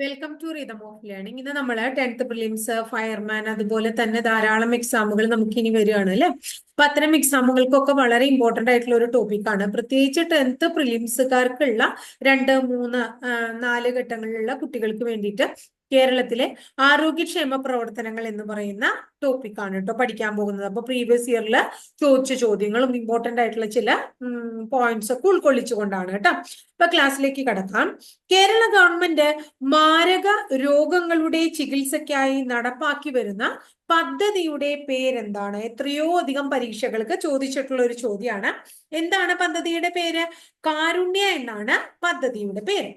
Welcome to rhythm of learning ഇന്ന് നമ്മൾ tenth prelims fireman അതുപോലെ തന്നെ ധാരാളം എക്സാമുകൾ നമുക്ക് ഇനി വരികയാണ് അല്ലെ? അപ്പൊ അത്തരം എക്സാമുകൾക്കൊക്കെ വളരെ ഇമ്പോർട്ടന്റ് ആയിട്ടുള്ള ഒരു ടോപ്പിക്കാണ് പ്രത്യേകിച്ച് ടെൻത്ത് പ്രിലിംസുകാർക്കുള്ള രണ്ട് മൂന്ന് നാല് ഘട്ടങ്ങളിലുള്ള കുട്ടികൾക്ക് വേണ്ടിയിട്ട് കേരളത്തിലെ ആരോഗ്യക്ഷേമ പ്രവർത്തനങ്ങൾ എന്ന് പറയുന്ന ടോപ്പിക്കാണ് കേട്ടോ പഠിക്കാൻ പോകുന്നത്. അപ്പൊ പ്രീവിയസ് ഇയറിൽ ചോദിച്ച ചോദ്യങ്ങളും ഇമ്പോർട്ടന്റ് ആയിട്ടുള്ള ചില പോയിന്റ്സ് ഒക്കെ ഉൾക്കൊള്ളിച്ചുകൊണ്ടാണ് കേട്ടോ. അപ്പൊ ക്ലാസ്സിലേക്ക് കടക്കാം. കേരള ഗവൺമെന്റ് മാരക രോഗങ്ങളുടെ ചികിത്സയ്ക്കായി നടപ്പാക്കി വരുന്ന പദ്ധതിയുടെ പേരെന്താണ്? എത്രയോ അധികം പരീക്ഷകൾക്ക് ചോദിച്ചിട്ടുള്ള ഒരു ചോദ്യമാണ്. എന്താണ് പദ്ധതിയുടെ പേര്? കാരുണ്യ എന്നാണ് പദ്ധതിയുടെ പേര്.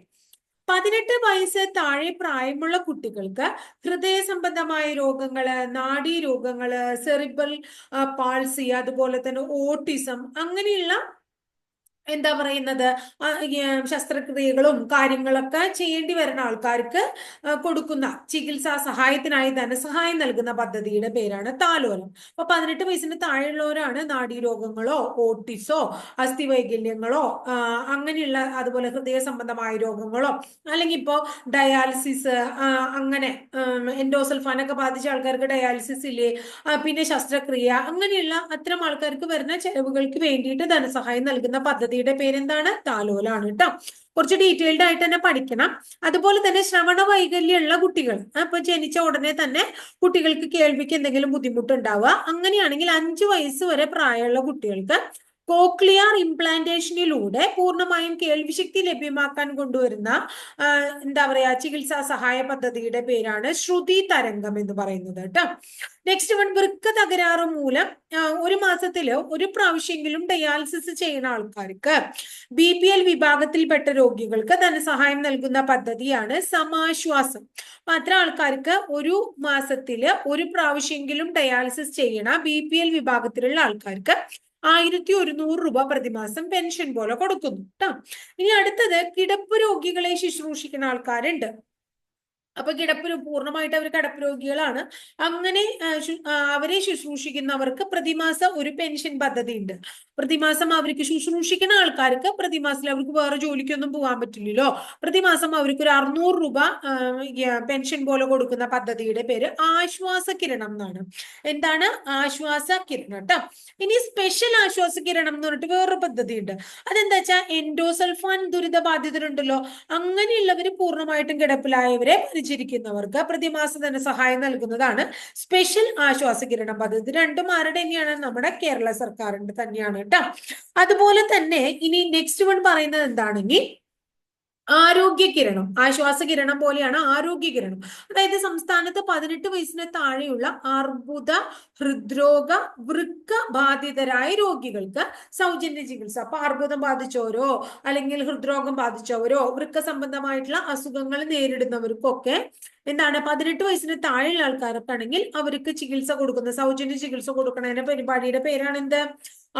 പതിനെട്ട് വയസ്സ് താഴെ പ്രായമുള്ള കുട്ടികൾക്ക് ഹൃദയ സംബന്ധമായ രോഗങ്ങൾ നാഡീ രോഗങ്ങൾ സെറിബൽ പാൾസി അതുപോലെ തന്നെ ഓട്ടിസം അങ്ങനെയുള്ള എന്താ പറയുന്നത്? ശസ്ത്രക്രിയകളും കാര്യങ്ങളൊക്കെ ചെയ്യേണ്ടി വരുന്ന ആൾക്കാർക്ക് കൊടുക്കുന്ന ചികിത്സാ സഹായത്തിനായി ധനസഹായം നൽകുന്ന പദ്ധതിയുടെ പേരാണ് താലോലം അപ്പൊ പതിനെട്ട് വയസ്സിന് താഴെയുള്ളവരാണ് നാഡീരോഗങ്ങളോ ഓട്ടിസോ അസ്ഥിവൈകല്യങ്ങളോ അങ്ങനെയുള്ള അതുപോലെ ഹൃദയ സംബന്ധമായ രോഗങ്ങളോ അല്ലെങ്കിൽ ഇപ്പോ ഡയാലിസിസ് അങ്ങനെ ഒക്കെ ബാധിച്ച ആൾക്കാർക്ക് ഡയാലിസിസ് ഇല്ലേ പിന്നെ ശസ്ത്രക്രിയ അങ്ങനെയുള്ള അത്തരം ആൾക്കാർക്ക് വരുന്ന ചെലവുകൾക്ക് വേണ്ടിയിട്ട് ധനസഹായം നൽകുന്ന പദ്ധതിയുടെ പേരെന്താണ്? താലോലാണ് കേട്ടോ. കുറച്ച് ഡീറ്റെയിൽഡ് ആയിട്ട് തന്നെ പഠിക്കണം. അതുപോലെ തന്നെ ശ്രവണ വൈകല്യമുള്ള കുട്ടികൾ അപ്പൊ ജനിച്ച ഉടനെ തന്നെ കുട്ടികൾക്ക് കേൾവിക്ക് എന്തെങ്കിലും ബുദ്ധിമുട്ടുണ്ടാവുക. അങ്ങനെയാണെങ്കിൽ അഞ്ചു വയസ്സ് വരെ പ്രായമുള്ള കുട്ടികൾക്ക് കോക്ലിയർ ഇംപ്ലാന്റേഷനിലൂടെ പൂർണമായും കേൾവിശക്തി ലഭ്യമാക്കാൻ കൊണ്ടുവരുന്ന എന്താ പറയാ ചികിത്സാ സഹായ പദ്ധതിയുടെ പേരാണ് ശ്രുതി തരംഗം എന്ന് പറയുന്നത് കേട്ടോ. നെക്സ്റ്റ് വൺ വൃക്ക തകരാറ് മൂലം ഒരു മാസത്തിൽ ഒരു പ്രാവശ്യമെങ്കിലും ഡയാലിസിസ് ചെയ്യുന്ന ആൾക്കാർക്ക് ബി പി എൽ വിഭാഗത്തിൽപ്പെട്ട രോഗികൾക്ക് ധനസഹായം നൽകുന്ന പദ്ധതിയാണ് സമാശ്വാസം. അത്ര ആൾക്കാർക്ക് ഒരു മാസത്തിൽ ഒരു പ്രാവശ്യമെങ്കിലും ഡയാലിസിസ് ചെയ്യണ ബി പി എൽ വിഭാഗത്തിലുള്ള ആൾക്കാർക്ക് ആയിരത്തി ഒരുന്നൂറ് രൂപ പ്രതിമാസം പെൻഷൻ പോലെ കൊടുക്കുന്നു കേട്ടോ ഇനി അടുത്തത് കിടപ്പ് രോഗികളെ ശുശ്രൂഷിക്കുന്ന ആൾക്കാരുണ്ട്. അപ്പൊ കിടപ്പ് പൂർണമായിട്ട് അവർ കിടപ്പ് രോഗികളാണ്. അങ്ങനെ അവരെ ശുശ്രൂഷിക്കുന്നവർക്ക് പ്രതിമാസം ഒരു പെൻഷൻ പദ്ധതി ഉണ്ട് പ്രതിമാസം അവർക്ക് ശുശ്രൂഷിക്കുന്ന ആൾക്കാർക്ക് പ്രതിമാസം അവർക്ക് വേറെ ജോലിക്കൊന്നും പോകാൻ പറ്റില്ലല്ലോ. പ്രതിമാസം അവർക്ക് ഒരു അറുന്നൂറ് രൂപ പെൻഷൻ പോലെ കൊടുക്കുന്ന പദ്ധതിയുടെ പേര് ആശ്വാസ കിരണം എന്നാണ്. എന്താണ്? ആശ്വാസ കിരണം കേട്ടോ ഇനി സ്പെഷ്യൽ ആശ്വാസ കിരണം എന്ന് പറഞ്ഞിട്ട് വേറൊരു പദ്ധതി ഉണ്ട് അതെന്താ വെച്ചാൽ എൻഡോസൾഫാൻ ദുരിത ബാധിതരുണ്ടല്ലോ അങ്ങനെയുള്ളവര് പൂർണമായിട്ടും കിടപ്പിലായവരെ പരിചരിക്കുന്നവർക്ക് പ്രതിമാസ ധനസഹായം നൽകുന്നതാണ് സ്പെഷ്യൽ ആശ്വാസ കിരണം. പദ്ധതി രണ്ടും ആരുടെ തന്നെയാണ്? നമ്മുടെ കേരള സർക്കാരിന്റെ തന്നെയാണ് കേട്ടോ. അതുപോലെ തന്നെ ഇനി നെക്സ്റ്റ് വൺ പറയുന്നത് എന്താണെങ്കിൽ ആരോഗ്യ കിരണം ആശ്വാസ കിരണം പോലെയാണ് ആരോഗ്യ കിരണം അതായത് സംസ്ഥാനത്ത് പതിനെട്ട് വയസ്സിന് താഴെയുള്ള അർബുദ ഹൃദ്രോഗ വൃക്ക ബാധിതരായ രോഗികൾക്ക് സൗജന്യ ചികിത്സ. അപ്പൊ അർബുദം ബാധിച്ചവരോ അല്ലെങ്കിൽ ഹൃദ്രോഗം ബാധിച്ചവരോ വൃക്ക സംബന്ധമായിട്ടുള്ള അസുഖങ്ങൾ നേരിടുന്നവർക്കൊക്കെ എന്താണ് പതിനെട്ട് വയസ്സിന് താഴെയുള്ള ആൾക്കാർക്കാണെങ്കിൽ അവർക്ക് ചികിത്സ കൊടുക്കുന്ന സൗജന്യ ചികിത്സ കൊടുക്കുന്നതിന്റെ പരിപാടിയുടെ പേരാണ് എന്ത്?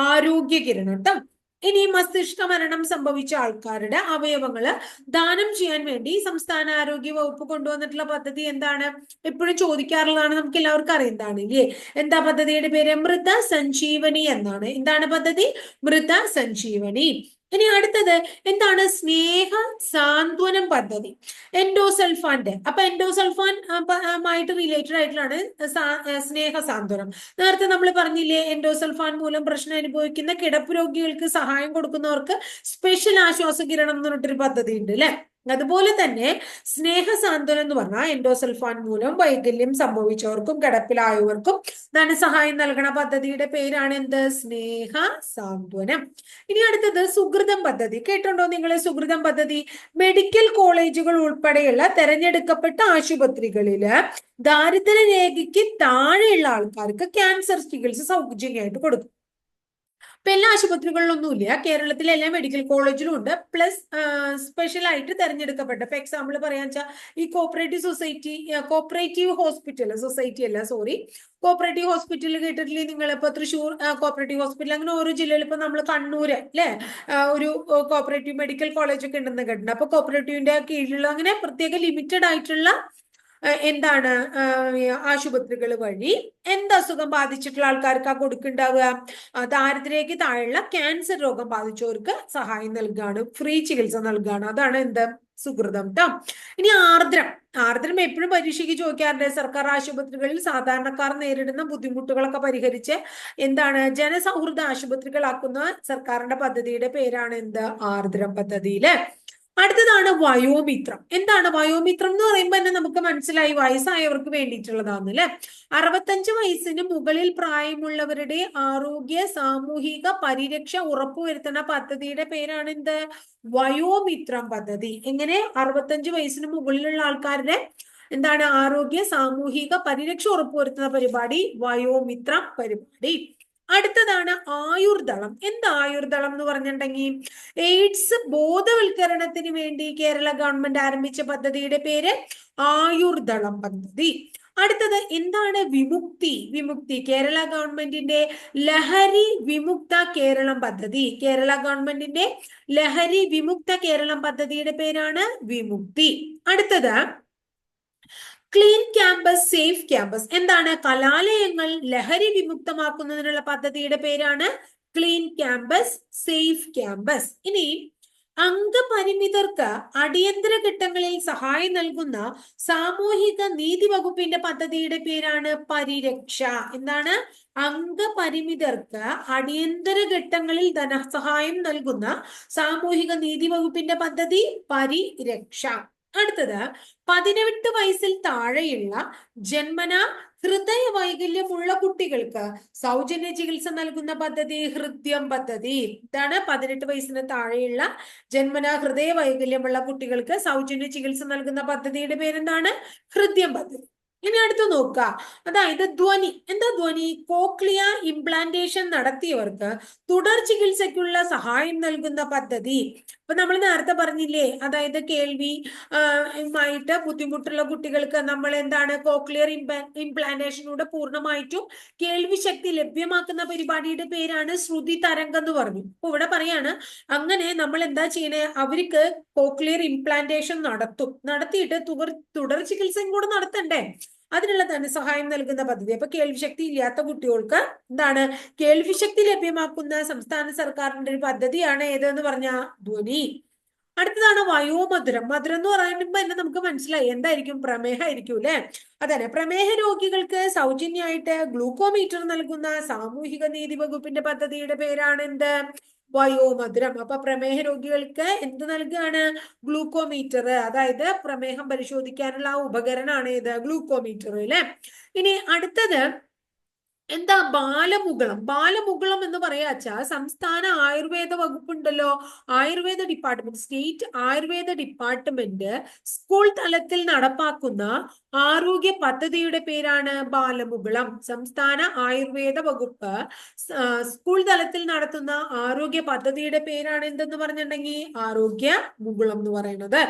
ആരോഗ്യ കിരണം കേട്ടോ ഇനി മസ്തിഷ്ക മരണം സംഭവിച്ച ആൾക്കാരുടെ അവയവങ്ങൾ ദാനം ചെയ്യാൻ വേണ്ടി സംസ്ഥാന ആരോഗ്യ വകുപ്പ് കൊണ്ടുവന്നിട്ടുള്ള പദ്ധതി എന്താണ്? എപ്പോഴും ചോദിക്കാറുള്ളതാണ് നമുക്ക് എല്ലാവർക്കും അറിയുന്നതാണ് ഇല്ലേ? എന്താ പദ്ധതിയുടെ പേര്? മൃത സഞ്ജീവനി എന്നാണ്. എന്താണ് പദ്ധതി? മൃത സഞ്ജീവനി. ഇനി അടുത്തത് എന്താണ്? സ്നേഹ സാന്ത്വനം പദ്ധതി. എൻഡോസൾഫാന്റെ. അപ്പൊ എൻഡോസൾഫാൻ ആ, പ- ആ, മായിട്ട് റിലേറ്റഡ് ആയിട്ടുള്ളതാണ് സ്നേഹ സാന്ത്വനം നേരത്തെ നമ്മൾ പറഞ്ഞില്ലേ എൻഡോസൾഫാൻ മൂലം പ്രശ്നം അനുഭവിക്കുന്ന കിടപ്പ് രോഗികൾക്ക് സഹായം കൊടുക്കുന്നവർക്ക് സ്പെഷ്യൽ ആശ്വാസ കിരണം എന്ന് പറഞ്ഞിട്ടൊരു പദ്ധതി ഉണ്ട് അല്ലെ അതുപോലെ തന്നെ സ്നേഹ സാന്ത്വനം എന്ന് പറഞ്ഞാൽ എൻഡോസൽഫാൻ മൂലം വൈകല്യം സംഭവിച്ചവർക്കും കിടപ്പിലായവർക്കും ധനസഹായം നൽകണ പദ്ധതിയുടെ പേരാണ് എന്ത്? സ്നേഹ സാന്ത്വനം ഇനി അടുത്തത് സുഹൃതം പദ്ധതി. കേട്ടുണ്ടോ നിങ്ങളെ സുഹൃതം പദ്ധതി? മെഡിക്കൽ കോളേജുകൾ ഉൾപ്പെടെയുള്ള തെരഞ്ഞെടുക്കപ്പെട്ട ആശുപത്രികളിൽ ദാരിദ്ര്യ രേഖയ്ക്ക് താഴെയുള്ള ആൾക്കാർക്ക് ക്യാൻസർ ചികിത്സ സൗജന്യമായിട്ട് കൊടുക്കും. ഇപ്പൊ എല്ലാ ആശുപത്രികളിലൊന്നുമില്ല. കേരളത്തിലെ എല്ലാ മെഡിക്കൽ കോളേജിലും ഉണ്ട്. പ്ലസ് സ്പെഷ്യൽ ആയിട്ട് തെരഞ്ഞെടുക്കപ്പെട്ട ഇപ്പൊ എക്സാമ്പിൾ പറയാന്ന് വെച്ചാൽ ഈ cooperative society cooperative hospital society അല്ല? സോറി കോപ്പറേറ്റീവ് ഹോസ്പിറ്റൽ കേട്ടിട്ടില്ലേ നിങ്ങൾ ഇപ്പൊ തൃശ്ശൂർ കോപ്പറേറ്റീവ് ഹോസ്പിറ്റൽ അങ്ങനെ ഓരോ ജില്ലയിൽ ഇപ്പൊ നമ്മൾ കണ്ണൂര് അല്ലെ? ഒരു കോപ്പറേറ്റീവ് മെഡിക്കൽ കോളേജ് ഒക്കെ ഉണ്ടെന്ന് കേട്ടിട്ടുണ്ട്. അപ്പൊ കോപ്പറേറ്റീവിന്റെ കീഴിലുള്ള അങ്ങനെ പ്രത്യേക ലിമിറ്റഡ് ആയിട്ടുള്ള എന്താണ് ആശുപത്രികൾ വഴി എന്ത് അസുഖം ബാധിച്ചിട്ടുള്ള ആൾക്കാർക്കാ കൊടുക്കുന്നുണ്ടാവുക? ആ, ദാരിദ്ര്യക്ക് താഴെയുള്ള ക്യാൻസർ രോഗം ബാധിച്ചവർക്ക് സഹായം നൽകുകയാണ് ഫ്രീ ചികിത്സ നൽകുകയാണ് അതാണ് എന്ത്? സുഹൃതം ട്ടോ. ഇനി ആർദ്രം. ആർദ്രം എപ്പോഴും പരീക്ഷയ്ക്ക് ചോദിക്കാറുണ്ട് സർക്കാർ ആശുപത്രികളിൽ സാധാരണക്കാർ നേരിടുന്ന ബുദ്ധിമുട്ടുകളൊക്കെ പരിഹരിച്ച് എന്താണ്? ജനസൗഹൃദ ആശുപത്രികളാക്കുന്ന സർക്കാരിന്റെ പദ്ധതിയുടെ പേരാണ് എന്ത്? ആർദ്രം പദ്ധതിയിൽ. അടുത്തതാണ് വയോമിത്രം. എന്താണ് വയോമിത്രം എന്ന് പറയുമ്പോൾ തന്നെ നമുക്ക് മനസ്സിലായി വയസ്സായവർക്ക് വേണ്ടിയിട്ടുള്ളതാണ് അല്ലെ? അറുപത്തഞ്ച് വയസ്സിന് മുകളിൽ പ്രായമുള്ളവരുടെ ആരോഗ്യ സാമൂഹിക പരിരക്ഷ ഉറപ്പുവരുത്തുന്ന പദ്ധതിയുടെ പേരാണ് എന്ത്? വയോമിത്രം പദ്ധതി. എങ്ങനെ? അറുപത്തഞ്ച് വയസ്സിന് മുകളിലുള്ള ആൾക്കാരുടെ എന്താണ്? ആരോഗ്യ സാമൂഹിക പരിരക്ഷ ഉറപ്പുവരുത്തുന്ന പരിപാടി വയോമിത്രം പരിപാടി. അടുത്തതാണ് ആയുർദളം. എന്ത് ആയുർദളം എന്ന് പറഞ്ഞിട്ടുണ്ടെങ്കിൽ എയ്ഡ്സ് ബോധവൽക്കരണത്തിന് വേണ്ടി കേരള ഗവൺമെന്റ് ആരംഭിച്ച പദ്ധതിയുടെ പേര് ആയുർദളം പദ്ധതി. അടുത്തത് എന്താണ് വിമുക്തി? വിമുക്തി കേരള ഗവൺമെന്റിന്റെ ലഹരി വിമുക്ത കേരളം പദ്ധതി. കേരള ഗവൺമെന്റിന്റെ ലഹരി വിമുക്ത കേരളം പദ്ധതിയുടെ പേരാണ് വിമുക്തി. അടുത്തത് ക്ലീൻ ക്യാമ്പസ് സേഫ് ക്യാമ്പസ് എന്താണ്? കലാലയങ്ങൾ ലഹരി വിമുക്തമാക്കുന്നതിനുള്ള പദ്ധതിയുടെ പേരാണ് ക്ലീൻ ക്യാമ്പസ് സേഫ് ക്യാമ്പസ് ഇനി അംഗപരിമിതർക്ക് അടിയന്തര ഘട്ടങ്ങളിൽ സഹായം നൽകുന്ന സാമൂഹിക നീതി വകുപ്പിന്റെ പദ്ധതിയുടെ പേരാണ് പരിരക്ഷ. എന്താണ്? അംഗപരിമിതർക്ക് അടിയന്തര ഘട്ടങ്ങളിൽ ധനസഹായം നൽകുന്ന സാമൂഹിക നീതി വകുപ്പിന്റെ പദ്ധതി പരിരക്ഷ. അടുത്തത് പതിനെട്ട് വയസ്സിൽ താഴെയുള്ള ജന്മന ഹൃദയ വൈകല്യമുള്ള കുട്ടികൾക്ക് സൗജന്യ ചികിത്സ നൽകുന്ന പദ്ധതി ഹൃദ്യം പദ്ധതി. ഇതാണ് പതിനെട്ട് വയസ്സിന് താഴെയുള്ള ജന്മന ഹൃദയ വൈകല്യമുള്ള കുട്ടികൾക്ക് സൗജന്യ ചികിത്സ നൽകുന്ന പദ്ധതിയുടെ പേരെന്താണ്? ഹൃദ്യം പദ്ധതി. ഇനി അടുത്ത് നോക്കുക അതായത് ധ്വനി. എന്താ ധ്വനി? കോക്ലിയ ഇംപ്ലാന്റേഷൻ നടത്തിയവർക്ക് തുടർ ചികിത്സയ്ക്കുള്ള സഹായം നൽകുന്ന പദ്ധതി. ഇപ്പൊ നമ്മൾ നേരത്തെ പറഞ്ഞില്ലേ അതായത് കേൾവി ആയിട്ട് ബുദ്ധിമുട്ടുള്ള കുട്ടികൾക്ക് നമ്മൾ എന്താണ് കോക്ലിയർ ഇംപ്ലാന്റേഷനിലൂടെ പൂർണമായിട്ടും കേൾവി ശക്തി ലഭ്യമാക്കുന്ന പരിപാടിയുടെ പേരാണ് ശ്രുതി തരംഗം എന്ന് പറഞ്ഞു. അപ്പൊ ഇവിടെ പറയാണ് അങ്ങനെ നമ്മൾ എന്താ ചെയ്യണേ അവർക്ക് കോക്ലിയർ ഇംപ്ലാന്റേഷൻ നടത്തും. നടത്തിയിട്ട് തുടർ തുടർ ചികിത്സയും കൂടെ നടത്തണ്ടേ? അതിനുള്ള ധനസഹായം നൽകുന്ന പദ്ധതി. അപ്പൊ കേൾവിശക്തി ഇല്ലാത്ത കുട്ടികൾക്ക് എന്താണ്? കേൾവിശക്തി ലഭ്യമാക്കുന്ന സംസ്ഥാന സർക്കാരിന്റെ ഒരു പദ്ധതിയാണ് ഏതെന്ന് പറഞ്ഞ? ധ്വനി. അടുത്തതാണ് വയോമധുരം. മധുരം എന്ന് പറയുമ്പോൾ തന്നെ നമുക്ക് മനസ്സിലായി? എന്തായിരിക്കും? പ്രമേഹമായിരിക്കും അല്ലെ? അതന്നെ. പ്രമേഹ രോഗികൾക്ക് സൗജന്യമായിട്ട് ഗ്ലൂക്കോമീറ്റർ നൽകുന്ന സാമൂഹിക നീതി വകുപ്പിന്റെ പദ്ധതിയുടെ പേരാണ് എന്ത്? വയോമധുരം അപ്പൊ പ്രമേഹ രോഗികൾക്ക് എന്ത് നൽകുകയാണ് ഗ്ലൂക്കോമീറ്റർ. അതായത് പ്രമേഹം പരിശോധിക്കാനുള്ള ആ ഉപകരണമാണ് ഇത് ഗ്ലൂക്കോമീറ്റർ അല്ലെ? ഇനി അടുത്തത് എന്താ ബാലമുകുളം? ബാലമുകുളം എന്ന് പറയാച്ചാ സംസ്ഥാന Ayurveda വകുപ്പുണ്ടല്ലോ. Ayurveda department state ayurveda department school തലത്തിൽ നടപ്പാക്കുന്ന ആരോഗ്യ പദ്ധതിയുടെ പേരാണ് ബാലമുകുളം. സംസ്ഥാന ആയുർവേദ വകുപ്പ് സ്കൂൾ തലത്തിൽ നടത്തുന്ന ആരോഗ്യ പദ്ധതിയുടെ പേരാണ് എന്തെന്ന് പറഞ്ഞിട്ടുണ്ടെങ്കിൽ ആരോഗ്യ മുകുളം എന്ന് പറയുന്നത്.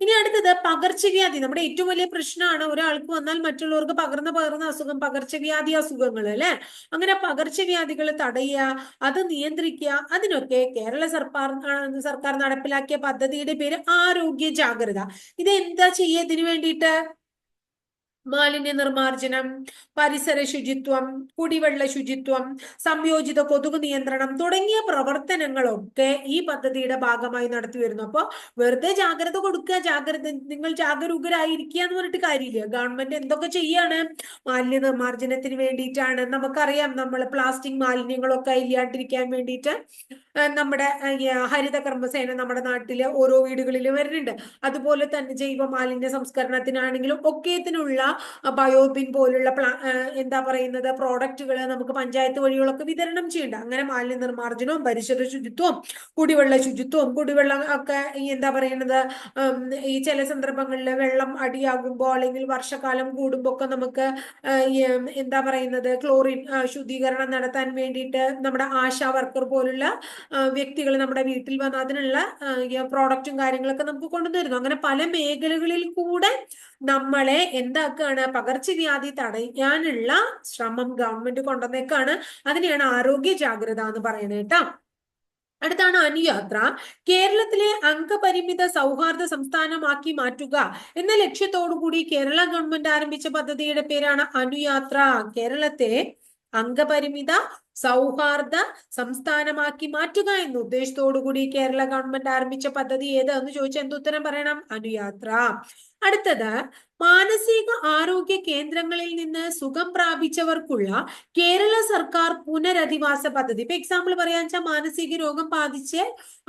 ഇനി അടുത്തത് പകർച്ചവ്യാധി. നമ്മുടെ ഏറ്റവും വലിയ പ്രശ്നമാണ് ഒരാൾക്ക് വന്നാൽ മറ്റുള്ളവർക്ക് പകർന്ന പകർന്ന അസുഖം പകർച്ചവ്യാധി അസുഖങ്ങൾ അല്ലെ? അങ്ങനെ പകർച്ചവ്യാധികൾ തടയുക അത് നിയന്ത്രിക്കുക അതിനൊക്കെ കേരള സർക്കാർ സർക്കാർ നടപ്പിലാക്കിയ പദ്ധതിയുടെ പേര് ആരോഗ്യ ജാഗ്രത. ഇത് എന്താ ചെയ്യുക ഇതിനു വേണ്ടിയിട്ട്? മാലിന്യ നിർമ്മാർജനം പരിസര ശുചിത്വം കുടിവെള്ള ശുചിത്വം സംയോജിത കൊതുക് നിയന്ത്രണം തുടങ്ങിയ പ്രവർത്തനങ്ങളൊക്കെ ഈ പദ്ധതിയുടെ ഭാഗമായി നടത്തി വരുന്നു അപ്പോൾ വെറുതെ ജാഗ്രത കൊടുക്കുക ജാഗ്രത നിങ്ങൾ ജാഗരൂകരായിരിക്കുക എന്ന് പറഞ്ഞിട്ട് കാര്യമില്ല. ഗവൺമെന്റ് എന്തൊക്കെ ചെയ്യാണ്? മാലിന്യ നിർമ്മാർജനത്തിന് വേണ്ടിയിട്ടാണ്. നമുക്കറിയാം നമ്മൾ പ്ലാസ്റ്റിക് മാലിന്യങ്ങളൊക്കെ ഇല്ലാണ്ടിരിക്കാൻ വേണ്ടിയിട്ട് നമ്മുടെ ഹരിത കർമ്മസേന നമ്മുടെ നാട്ടിലെ ഓരോ വീടുകളിൽ വരുന്നുണ്ട്. അതുപോലെ തന്നെ ജൈവ മാലിന്യ സംസ്കരണത്തിനാണെങ്കിലും ഒക്കെത്തിനുള്ള ബയോബിൻ പോലുള്ള പ്ലാ എന്താ പറയുന്നത് പ്രോഡക്റ്റുകൾ നമുക്ക് പഞ്ചായത്ത് വഴികളൊക്കെ വിതരണം ചെയ്യേണ്ട അങ്ങനെ മാലിന്യ നിർമ്മാർജനവും പരിസര ശുചിത്വവും കുടിവെള്ള ശുചിത്വവും കുടിവെള്ളം ഒക്കെ എന്താ പറയുന്നത് ഈ ചില സന്ദർഭങ്ങളിൽ വെള്ളം അടിയാകുമ്പോൾ അല്ലെങ്കിൽ വർഷകാലം കൂടുമ്പോൾ ഒക്കെ നമുക്ക് എന്താ പറയുന്നത് ക്ലോറിൻ ശുദ്ധീകരണം നടത്താൻ വേണ്ടിയിട്ട് നമ്മുടെ ആശാ വർക്കർ പോലുള്ള വ്യക്തികൾ നമ്മുടെ വീട്ടിൽ വന്ന് അതിനുള്ള പ്രോഡക്റ്റും കാര്യങ്ങളൊക്കെ നമുക്ക് കൊണ്ടുവരുന്നു അങ്ങനെ പല മേഖലകളിൽ കൂടെ നമ്മളെ എന്താക്കുകയാണ് പകർച്ചവ്യാധി തടയാനുള്ള ശ്രമം ഗവൺമെന്റ് കൊണ്ടുവന്നേക്കാണ്. അതിനെയാണ് ആരോഗ്യ ജാഗ്രത എന്ന് പറയുന്നത് കേട്ടോ. അടുത്താണ് അനുയാത്ര. കേരളത്തിലെ അംഗപരിമിത സൗഹാർദ്ദ സംസ്ഥാനമാക്കി മാറ്റുക എന്ന ലക്ഷ്യത്തോടുകൂടി കേരള ഗവൺമെന്റ് ആരംഭിച്ച പദ്ധതിയുടെ പേരാണ് അനുയാത്ര. കേരളത്തെ അംഗപരിമിത സൗഹാർദ്ദ സംസ്ഥാനമാക്കി മാറ്റുക എന്ന ഉദ്ദേശത്തോടുകൂടി കേരള ഗവൺമെന്റ് ആരംഭിച്ച പദ്ധതി ഏതാ? എന്ന് ചോദിച്ചാൽ എന്തുത്തരം പറയണം? അനുയാത്ര. അടുത്തത് മാനസിക ആരോഗ്യ കേന്ദ്രങ്ങളിൽ നിന്ന് സുഖം പ്രാപിച്ചവർക്കുള്ള കേരള സർക്കാർ പുനരധിവാസ പദ്ധതി. ഇപ്പൊ എക്സാമ്പിൾ പറയാന്ന് വെച്ചാൽ മാനസിക രോഗം ബാധിച്ച്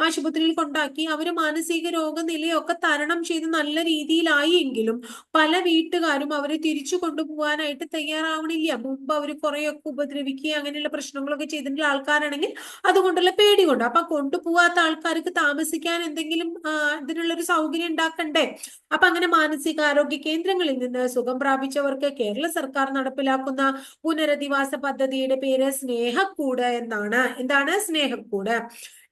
ആശുപത്രിയിൽ കൊണ്ടാക്കി അവർ മാനസിക രോഗനിലയൊക്കെ തരണം ചെയ്ത് നല്ല രീതിയിലായി എങ്കിലും പല വീട്ടുകാരും അവരെ തിരിച്ചു കൊണ്ടുപോകാനായിട്ട് തയ്യാറാവണില്ല. മുമ്പ് അവർ കുറെയൊക്കെ ഉപദ്രവിക്കുക അങ്ങനെയുള്ള പ്രശ്നങ്ങളൊക്കെ ചെയ്തിട്ടുള്ള ആൾക്കാരാണെങ്കിൽ അതുകൊണ്ടുള്ള പേടി കൊണ്ട്. അപ്പൊ കൊണ്ടുപോകാത്ത ആൾക്കാർക്ക് താമസിക്കാൻ എന്തെങ്കിലും ഇതിനുള്ളൊരു സൗകര്യം ഉണ്ടാക്കണ്ടേ? അപ്പൊ അങ്ങനെ മാനസികാരോഗ്യ കേന്ദ്രങ്ങളിൽ നിന്ന് സുഖം പ്രാപിച്ചവർക്ക് കേരള സർക്കാർ നടപ്പിലാക്കുന്ന പുനരധിവാസ പദ്ധതിയുടെ പേര് സ്നേഹക്കൂട് എന്നാണ്. എന്താണ് സ്നേഹക്കൂട്?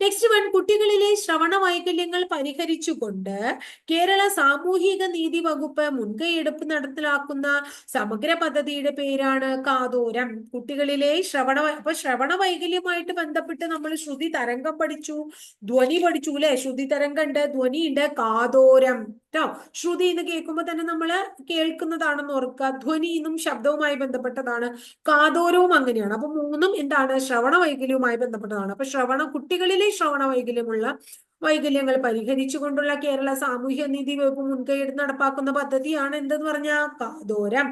നെക്സ്റ്റ് വൺ കുട്ടികളിലെ ശ്രവണ വൈകല്യങ്ങൾ പരിഹരിച്ചുകൊണ്ട് കേരള സാമൂഹിക നീതി വകുപ്പ് മുൻകൈയെടുപ്പ് നടപ്പിലാക്കുന്ന സമഗ്ര പദ്ധതിയുടെ പേരാണ് കാതോരം. കുട്ടികളിലെ ശ്രവണ അപ്പൊ ശ്രവണ വൈകല്യമായിട്ട് ബന്ധപ്പെട്ട് നമ്മൾ ശ്രുതി തരംഗം പഠിച്ചു. ധ്വനി പഠിച്ചു അല്ലെ? ശ്രുതി തരംഗം ഉണ്ട് ധ്വനി ഉണ്ട് കാതോരം. കേട്ടോ ശ്രുതി എന്ന് കേൾക്കുമ്പോൾ തന്നെ നമ്മൾ കേൾക്കുന്നതാണെന്ന് ഓർക്കുക. ധ്വനി എന്നും ശബ്ദവുമായി ബന്ധപ്പെട്ടതാണ്. കാതോരവും അങ്ങനെയാണ്. അപ്പൊ മൂന്നും എന്താണ്? ശ്രവണ വൈകല്യവുമായി ബന്ധപ്പെട്ടതാണ്. അപ്പൊ ശ്രവണ കുട്ടികളിലെ ശ്രവണ വൈകല്യമുള്ള വൈകല്യങ്ങൾ പരിഹരിച്ചുകൊണ്ടുള്ള കേരള സാമൂഹ്യ നീതി വകുപ്പ് മുൻകൈയെടുത്ത് നടപ്പാക്കുന്ന പദ്ധതിയാണ് എന്തെന്ന് പറഞ്ഞ കാതോരം.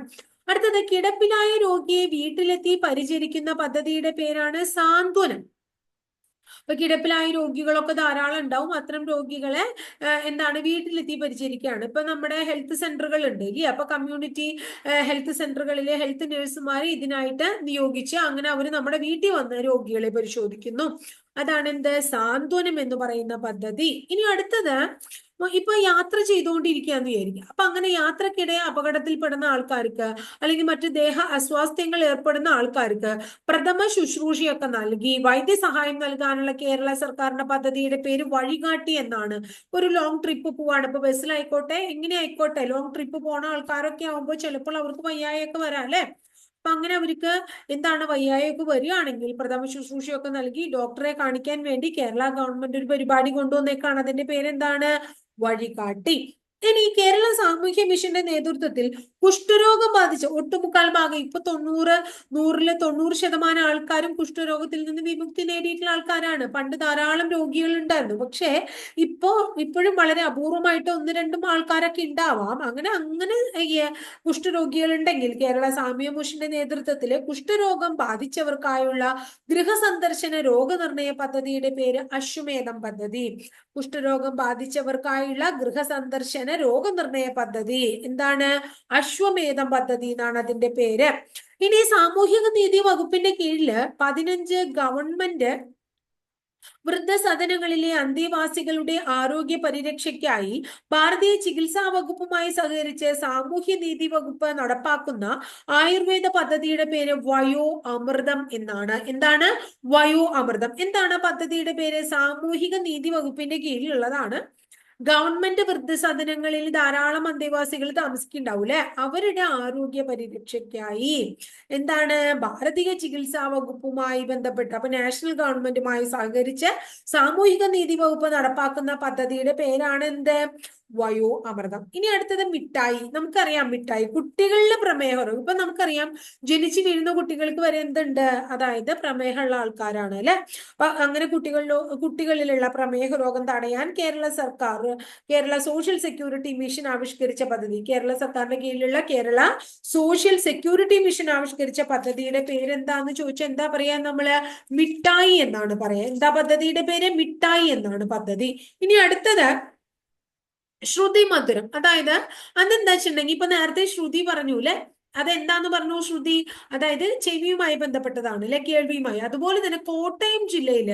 അടുത്തത് കിടപ്പിലായ രോഗിയെ വീട്ടിലെത്തി പരിചരിക്കുന്ന പദ്ധതിയുടെ പേരാണ് സാന്ത്വനം. ഇപ്പൊ കിടപ്പിലായ രോഗികളൊക്കെ ധാരാളം ഉണ്ടാവും. അത്തരം രോഗികളെ എന്താണ് വീട്ടിലെത്തി പരിചരിക്കുകയാണ്. ഇപ്പൊ നമ്മുടെ ഹെൽത്ത് സെന്ററുകൾ ഉണ്ട് ഇല്ലേ? അപ്പൊ കമ്മ്യൂണിറ്റി ഹെൽത്ത് സെന്ററുകളിലെ ഹെൽത്ത് നഴ്സുമാരെ ഇതിനായിട്ട് നിയോഗിച്ച് അങ്ങനെ അവർ നമ്മുടെ വീട്ടിൽ വന്ന് രോഗികളെ പരിശോധിക്കുന്നു. അതാണ് എന്ത് സാന്ത്വനം എന്ന് പറയുന്ന പദ്ധതി. ഇനി അടുത്തത് ഇപ്പൊ യാത്ര ചെയ്തുകൊണ്ടിരിക്കുകയെന്ന് വിചാരിക്കുക. അപ്പൊ അങ്ങനെ യാത്രക്കിടെ അപകടത്തിൽപ്പെടുന്ന ആൾക്കാർക്ക് അല്ലെങ്കിൽ മറ്റു ദേഹ അസ്വാസ്ഥ്യങ്ങൾ ഏർപ്പെടുന്ന ആൾക്കാർക്ക് പ്രഥമ ശുശ്രൂഷയൊക്കെ നൽകി വൈദ്യസഹായം നൽകാനുള്ള കേരള സർക്കാരിന്റെ പദ്ധതിയുടെ പേര് വഴികാട്ടി എന്നാണ്. ഒരു ലോങ് ട്രിപ്പ് പോവാണ്. ഇപ്പൊ ബസ്സിലായിക്കോട്ടെ എങ്ങനെ ആയിക്കോട്ടെ. ലോങ് ട്രിപ്പ് പോണ ആൾക്കാരൊക്കെ ആവുമ്പോൾ ചിലപ്പോൾ അവർക്ക് വയ്യായൊക്കെ വരാം അല്ലെ? അപ്പൊ അങ്ങനെ അവർക്ക് എന്താണ് വയ്യായൊക്കെ വരികയാണെങ്കിൽ പ്രഥമ ശുശ്രൂഷയൊക്കെ നൽകി ഡോക്ടറെ കാണിക്കാൻ വേണ്ടി കേരള ഗവൺമെന്റ് ഒരു പരിപാടി കൊണ്ടുവന്നേക്കാണ്. അതിന്റെ പേരെന്താണ്? വഴികാട്ടി. ഇനി കേരള സാമൂഹ്യ മിഷന്റെ നേതൃത്വത്തിൽ കുഷ്ഠരോഗം ബാധിച്ച ഒട്ടുമുക്കാൽ ഭാഗം ഇപ്പൊ തൊണ്ണൂറ് നൂറിൽ തൊണ്ണൂറ് ശതമാനം ആൾക്കാരും കുഷ്ഠരോഗത്തിൽ നിന്ന് വിമുക്തി നേടിയിട്ടുള്ള ആൾക്കാരാണ്. പണ്ട് ധാരാളം രോഗികൾ ഉണ്ടായിരുന്നു. പക്ഷേ ഇപ്പോ ഇപ്പോഴും വളരെ അപൂർവമായിട്ട് ഒന്ന് രണ്ടും ആൾക്കാരൊക്കെ ഉണ്ടാവാം. അങ്ങനെ അങ്ങനെ കുഷ്ഠരോഗികൾ ഉണ്ടെങ്കിൽ കേരള സാമൂഹ്യ മിഷന്റെ നേതൃത്വത്തിൽ കുഷ്ഠരോഗം ബാധിച്ചവർക്കായുള്ള ഗൃഹസന്ദർശന രോഗനിർണയ പദ്ധതിയുടെ പേര് അശ്വമേധം പദ്ധതി. കുഷ്ഠരോഗം ബാധിച്ചവർക്കായുള്ള ഗൃഹസന്ദർശന രോഗനിർണയ പദ്ധതി. എന്താണ്? അശ്വമേധം പദ്ധതി എന്നാണ് അതിന്റെ പേര്. ഇനി സാമൂഹിക നീതി വകുപ്പിന്റെ കീഴിൽ പതിനഞ്ച് ഗവൺമെന്റ് വൃദ്ധസദനങ്ങളിലെ അന്തേവാസികളുടെ ആരോഗ്യ പരിരക്ഷയ്ക്കായി ഭാരതീയ ചികിത്സാ വകുപ്പുമായി സഹകരിച്ച് സാമൂഹ്യ നീതി വകുപ്പ് നടപ്പാക്കുന്ന ആയുർവേദ പദ്ധതിയുടെ പേര് വയോ അമൃതം എന്നാണ്. എന്താണ്? വയോ അമൃതം. എന്താണ് പദ്ധതിയുടെ പേര്? സാമൂഹിക നീതി വകുപ്പിന്റെ കീഴിലുള്ളതാണ്. ഗവൺമെന്റ് വൃദ്ധസദനങ്ങളിൽ ധാരാളം അന്തേവാസികൾ താമസിക്കുന്നുണ്ടാവൂലെ അവരുടെ ആരോഗ്യ പരിരക്ഷയ്ക്കായി. എന്താണ്? ഭാരതീയ ചികിത്സാ വകുപ്പുമായി ബന്ധപ്പെട്ട് അപ്പൊ നാഷണൽ ഗവൺമെന്റുമായി സഹകരിച്ച് സാമൂഹിക നീതി വകുപ്പ് നടപ്പാക്കുന്ന പദ്ധതിയുടെ പേരാണ് എന്ത്? വയോ അമൃതം. ഇനി അടുത്തത് മിഠായി. നമുക്കറിയാം മിഠായി. കുട്ടികളിലെ പ്രമേഹം. ഇപ്പൊ നമുക്കറിയാം ജനിച്ചു വീഴുന്ന കുട്ടികൾക്ക് വരെ എന്തുണ്ട്? അതായത് പ്രമേഹമുള്ള ആൾക്കാരാണ് അല്ലെ? അപ്പൊ അങ്ങനെ കുട്ടികളിലോ കുട്ടികളിലുള്ള പ്രമേഹ രോഗം തടയാൻ കേരള സർക്കാർ കേരള സോഷ്യൽ സെക്യൂരിറ്റി മിഷൻ ആവിഷ്കരിച്ച പദ്ധതി. കേരള സർക്കാരിന്റെ കീഴിലുള്ള കേരള സോഷ്യൽ സെക്യൂരിറ്റി മിഷൻ ആവിഷ്കരിച്ച പദ്ധതിയുടെ പേര് എന്താന്ന് ചോദിച്ചാൽ എന്താ പറയാ നമ്മൾ? മിഠായി എന്നാണ് പറയാ. എന്താ പദ്ധതിയുടെ പേര്? മിഠായി എന്നാണ് പദ്ധതി. ഇനി അടുത്തത് ശ്രുതി മധുരം. അതായത് അതെന്താ വെച്ചിട്ടുണ്ടെങ്കിൽ ഇപ്പൊ നേരത്തെ ശ്രുതി പറഞ്ഞു അല്ലെ അതെന്താന്ന് പറഞ്ഞു ശ്രുതി? അതായത് ചെവിയുമായി ബന്ധപ്പെട്ടതാണ് അല്ലെ? കേൾവിയുമായി. അതുപോലെ തന്നെ കോട്ടയം ജില്ലയിൽ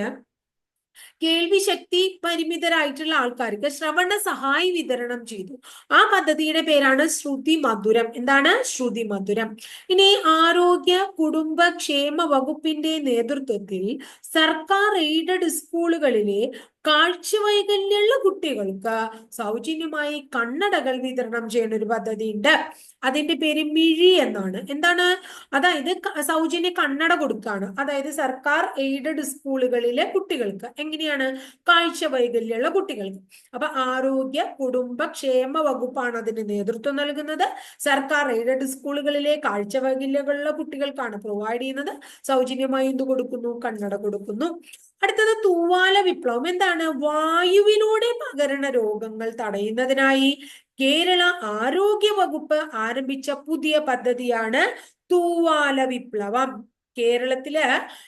കേൾവി ശക്തി പരിമിതരായിട്ടുള്ള ആൾക്കാർക്ക് ശ്രവണ സഹായി വിതരണം ചെയ്തു. ആ പദ്ധതിയുടെ പേരാണ് ശ്രുതി മധുരം. എന്താണ്? ശ്രുതി മധുരം. ഇനി ആരോഗ്യ കുടുംബ ക്ഷേമ വകുപ്പിന്റെ നേതൃത്വത്തിൽ സർക്കാർ എയ്ഡഡ് സ്കൂളുകളിലെ കാഴ്ചവൈകല്യമുള്ള കുട്ടികൾക്ക് സൗജന്യമായി കണ്ണടകൾ വിതരണം ചെയ്യുന്ന ഒരു പദ്ധതി ഉണ്ട് അതിന്റെ പേര് മിഴി എന്നാണ്. എന്താണ്? അതായത് സൗജന്യ കണ്ണട കൊടുക്കാണ്. അതായത് സർക്കാർ എയ്ഡഡ് സ്കൂളുകളിലെ കുട്ടികൾക്ക്. എങ്ങനെയാണ്? കാഴ്ച വൈകല്യമുള്ള കുട്ടികൾക്ക്. അപ്പൊ ആരോഗ്യ കുടുംബ ക്ഷേമ വകുപ്പാണ് അതിന് നേതൃത്വം നൽകുന്നത്. സർക്കാർ എയ്ഡഡ് സ്കൂളുകളിലെ കാഴ്ച വൈകല്യമുള്ള കുട്ടികൾക്കാണ് പ്രൊവൈഡ് ചെയ്യുന്നത്. സൗജന്യമായി എന്ത് കൊടുക്കുന്നു? കണ്ണട കൊടുക്കുന്നു. അടുത്തത് തൂവാല വിപ്ലവം. എന്താണ്? വായുവിലൂടെ പകരണ രോഗങ്ങൾ തടയുന്നതിനായി കേരള ആരോഗ്യ വകുപ്പ് ആരംഭിച്ച പുതിയ പദ്ധതിയാണ് തൂവാല വിപ്ലവം. കേരളത്തിൽ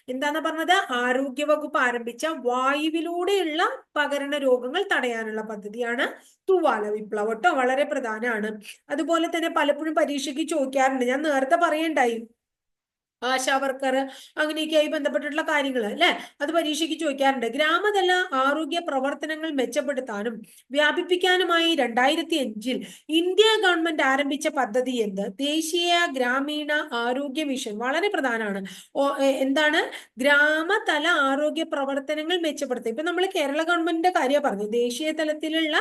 എന്താന്ന് പറഞ്ഞത്? ആരോഗ്യ വകുപ്പ് ആരംഭിച്ച വായുവിലൂടെയുള്ള പകരണ രോഗങ്ങൾ തടയാനുള്ള പദ്ധതിയാണ് തൂവാല വിപ്ലവം കേട്ടോ വളരെ പ്രധാനമാണ് അതുപോലെ തന്നെ പലപ്പോഴും പരീക്ഷയ്ക്ക് ചോദിക്കാറുണ്ട്. ഞാൻ നേരത്തെ പറയണ്ടായി. ആശാ വർക്കർ അങ്ങനെയൊക്കെയായി ബന്ധപ്പെട്ടിട്ടുള്ള കാര്യങ്ങൾ അല്ലെ? അത് പരീക്ഷയ്ക്ക് ചോദിക്കാറുണ്ട്. ഗ്രാമതല ആരോഗ്യ പ്രവർത്തനങ്ങൾ മെച്ചപ്പെടുത്താനും വ്യാപിപ്പിക്കാനുമായി രണ്ടായിരത്തി അഞ്ചിൽ ഇന്ത്യ ഗവൺമെന്റ് ആരംഭിച്ച പദ്ധതി എന്ത്? ദേശീയ ഗ്രാമീണ ആരോഗ്യ മിഷൻ. വളരെ പ്രധാനമാണ്. എന്താണ്? ഗ്രാമതല ആരോഗ്യ പ്രവർത്തനങ്ങൾ മെച്ചപ്പെടുത്തുക ഇപ്പൊ നമ്മൾ കേരള ഗവൺമെന്റിന്റെ കാര്യമാണ് പറഞ്ഞത്. ദേശീയ തലത്തിലുള്ള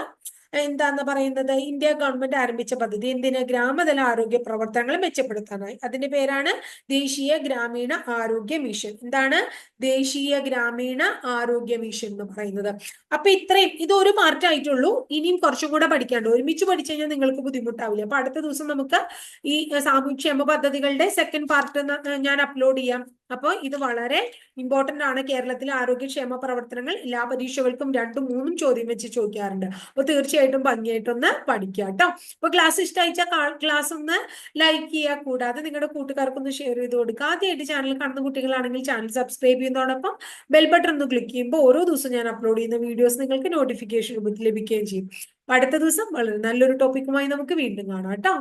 എന്താന്ന് പറയുന്നത്? ഇന്ത്യ ഗവൺമെന്റ് ആരംഭിച്ച പദ്ധതി എന്തിന്? ഗ്രാമതല ആരോഗ്യ പ്രവർത്തനങ്ങൾ മെച്ചപ്പെടുത്താനായി. അതിന്റെ പേരാണ് ദേശീയ ഗ്രാമീണ ആരോഗ്യ മിഷൻ. എന്താണ്? ദേശീയ ഗ്രാമീണ ആരോഗ്യ മിഷൻ എന്ന് പറയുന്നത്. അപ്പൊ ഇത്രയും ഇത് ഒരു പാർട്ട് ആയിട്ടുള്ളൂ. ഇനിയും കുറച്ചും കൂടെ പഠിക്കാണ്ട്. ഒരുമിച്ച് പഠിച്ചു കഴിഞ്ഞാൽ നിങ്ങൾക്ക് ബുദ്ധിമുട്ടാവില്ല. അപ്പൊ അടുത്ത ദിവസം നമുക്ക് ഈ സാമൂഹ്യക്ഷേമ പദ്ധതികളുടെ സെക്കൻഡ് പാർട്ട് ഞാൻ അപ്ലോഡ് ചെയ്യാം. അപ്പോൾ ഇത് വളരെ ഇമ്പോർട്ടന്റ് ആണ്. കേരളത്തിലെ ആരോഗ്യക്ഷേമ പ്രവർത്തനങ്ങൾ എല്ലാ പരീക്ഷകൾക്കും രണ്ടും മൂന്നും ചോദ്യം വെച്ച് ചോദിക്കാറുണ്ട്. അപ്പൊ തീർച്ചയായിട്ടും ഭംഗിയായിട്ടൊന്ന് പഠിക്കുക കേട്ടോ അപ്പൊ ക്ലാസ് ഇഷ്ടമായിച്ച ക്ലാസ് ഒന്ന് ലൈക്ക് ചെയ്യുക കൂടാതെ നിങ്ങളുടെ കൂട്ടുകാർക്കൊന്ന് ഷെയർ ചെയ്ത് കൊടുക്കുക. ആദ്യമായിട്ട് ചാനൽ കാണുന്ന കുട്ടികളാണെങ്കിൽ ചാനൽ സബ്സ്ക്രൈബ് ചെയ്യുന്നതോടൊപ്പം ബെൽ ബട്ടൺ ഒന്ന് ക്ലിക്ക് ചെയ്യുമ്പോൾ ഓരോ ദിവസവും ഞാൻ അപ്ലോഡ് ചെയ്യുന്ന വീഡിയോസ് നിങ്ങൾക്ക് നോട്ടിഫിക്കേഷൻ രൂപത്തിൽ ലഭിക്കുകയും ചെയ്യും. അടുത്ത ദിവസം വളരെ നല്ലൊരു ടോപ്പിക്കുമായി നമുക്ക് വീണ്ടും കാണാം കേട്ടോ